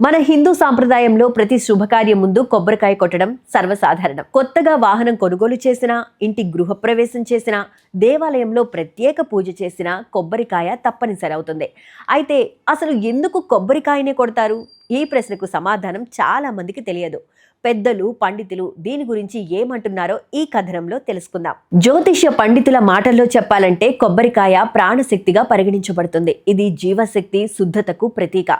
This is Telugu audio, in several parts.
మన హిందూ సాంప్రదాయంలో ప్రతి శుభకార్యం ముందు కొబ్బరికాయ కొట్టడం సర్వసాధారణం. కొత్తగా వాహనం కొనుగోలు చేసినా ఇంటి గృహప్రవేశం చేసినా దేవాలయంలో ప్రత్యేక పూజ చేసినా కొబ్బరికాయ తప్పనిసరి అవుతుంది. అయితే అసలు ఎందుకు కొబ్బరికాయనే కొడతారు? ఈ ప్రశ్నకు సమాధానం చాలా మందికి తెలియదు. పెద్దలు పండితులు దీని గురించి ఏమంటున్నారో ఈ కథనంలో తెలుసుకుందాం. జ్యోతిష్య పండితుల మాటల్లో చెప్పాలంటే కొబ్బరికాయ ప్రాణశక్తిగా పరిగణించబడుతుంది. ఇది జీవశక్తి శుద్ధతకు ప్రతీక.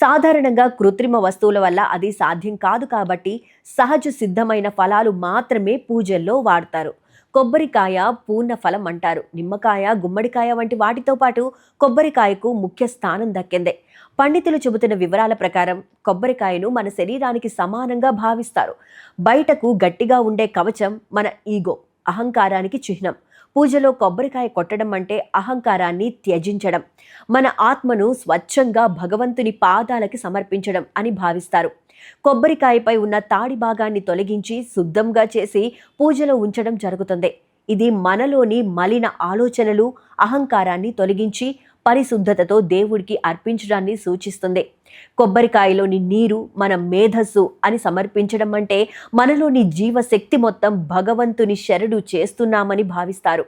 సాధారణంగా కృత్రిమ వస్తువుల వల్ల అది సాధ్యం కాదు కాబట్టి సహజ సిద్ధమైన ఫలాలు మాత్రమే పూజల్లో వాడతారు. కొబ్బరికాయ పూర్ణ ఫలం అంటారు. నిమ్మకాయ గుమ్మడికాయ వంటి వాటితో పాటు కొబ్బరికాయకు ముఖ్య స్థానం దక్కిందే. పండితులు చెబుతున్న వివరాల ప్రకారం కొబ్బరికాయను మన శరీరానికి సమానంగా భావిస్తారు. బయటకు గట్టిగా ఉండే కవచం మన ఈగో అహంకారానికి చిహ్నం. పూజలో కొబ్బరికాయ కొట్టడం అంటే అహంకారాన్ని త్యజించడం. మన ఆత్మను స్వచ్ఛంగా భగవంతుని పాదాలకి సమర్పించడం అని భావిస్తారు. కొబ్బరికాయపై ఉన్న తాడి భాగాన్ని తొలగించి శుద్ధంగా చేసి పూజలో ఉంచడం జరుగుతుంది. ఇది మనలోని మలిన ఆలోచనలు అహంకారాన్ని తొలగించి పరిశుద్ధతతో దేవుడికి అర్పించడాన్ని సూచిస్తుంది. కొబ్బరికాయలోని నీరు మన మేధస్సు అని సమర్పించడం అంటే మనలోని జీవశక్తి మొత్తం భగవంతుని శరణు చేస్తున్నామని భావిస్తారు.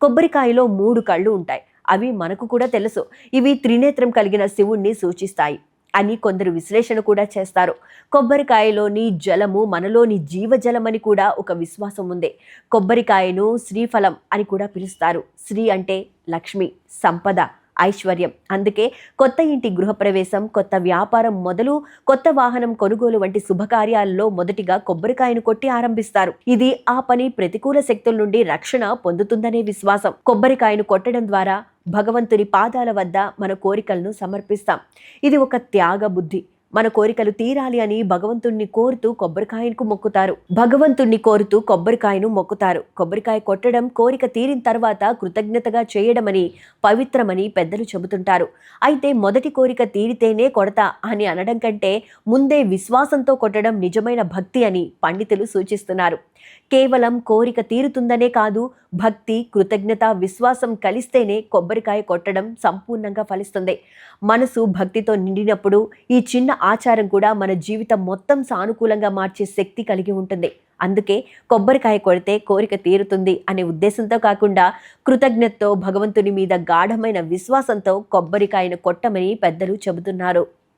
కొబ్బరికాయలో మూడు కళ్ళు ఉంటాయి. అవి మనకు కూడా తెలుసు. ఇవి త్రినేత్రం కలిగిన శివుణ్ణి సూచిస్తాయి. అని కొందరు విశ్లేషణ కూడా చేస్తారు. కొబ్బరికాయలోని జలము మనలోని జీవజలమని కూడా ఒక విశ్వాసం ఉంది. కొబ్బరికాయను శ్రీఫలం అని కూడా పిలుస్తారు. శ్రీ అంటే లక్ష్మి సంపద ఐశ్వర్యం. అందుకే కొత్త ఇంటి గృహప్రవేశం కొత్త వ్యాపారం మొదలు కొత్త వాహనం కొనుగోలు వంటి శుభకార్యాలలో మొదటిగా కొబ్బరికాయను కొట్టి ఆరంభిస్తారు. ఇది ఆ పని ప్రతికూల శక్తుల నుండి రక్షణ పొందుతుందనే విశ్వాసం. కొబ్బరికాయను కొట్టడం ద్వారా భగవంతుని పాదాల వద్ద మన కోరికలను సమర్పిస్తాం. ఇది ఒక త్యాగ బుద్ధి మన కోరికలు తీరాలి అని భగవంతుణ్ణి కోరుతూ కొబ్బరికాయకు మొక్కుతారు. భగవంతుణ్ణి కోరుతూ కొబ్బరికాయను మొక్కుతారు. కొబ్బరికాయ కొట్టడం కోరిక తీరిన తర్వాత కృతజ్ఞతగా చేయడమని పవిత్రమని పెద్దలు చెబుతుంటారు. అయితే మొదటి కోరిక తీరితేనే కొడతా అని అనడం కంటే ముందే విశ్వాసంతో కొట్టడం నిజమైన భక్తి అని పండితులు సూచిస్తున్నారు. కేవలం కోరిక తీరుతుందనే కాదు భక్తి కృతజ్ఞత విశ్వాసం కలిస్తేనే కొబ్బరికాయ కొట్టడం సంపూర్ణంగా ఫలిస్తుంది. మనసు భక్తితో నిండినప్పుడు ఈ చిన్న ఆచారం కూడా మన జీవితం మొత్తం సానుకూలంగా మార్చే శక్తి కలిగి ఉంటుంది. అందుకే కొబ్బరికాయ కొడితే కోరిక తీరుతుంది అనే ఉద్దేశంతో కాకుండా కృతజ్ఞతతో భగవంతుని మీద గాఢమైన విశ్వాసంతో కొబ్బరికాయను కొట్టమని పెద్దలు చెబుతున్నారు.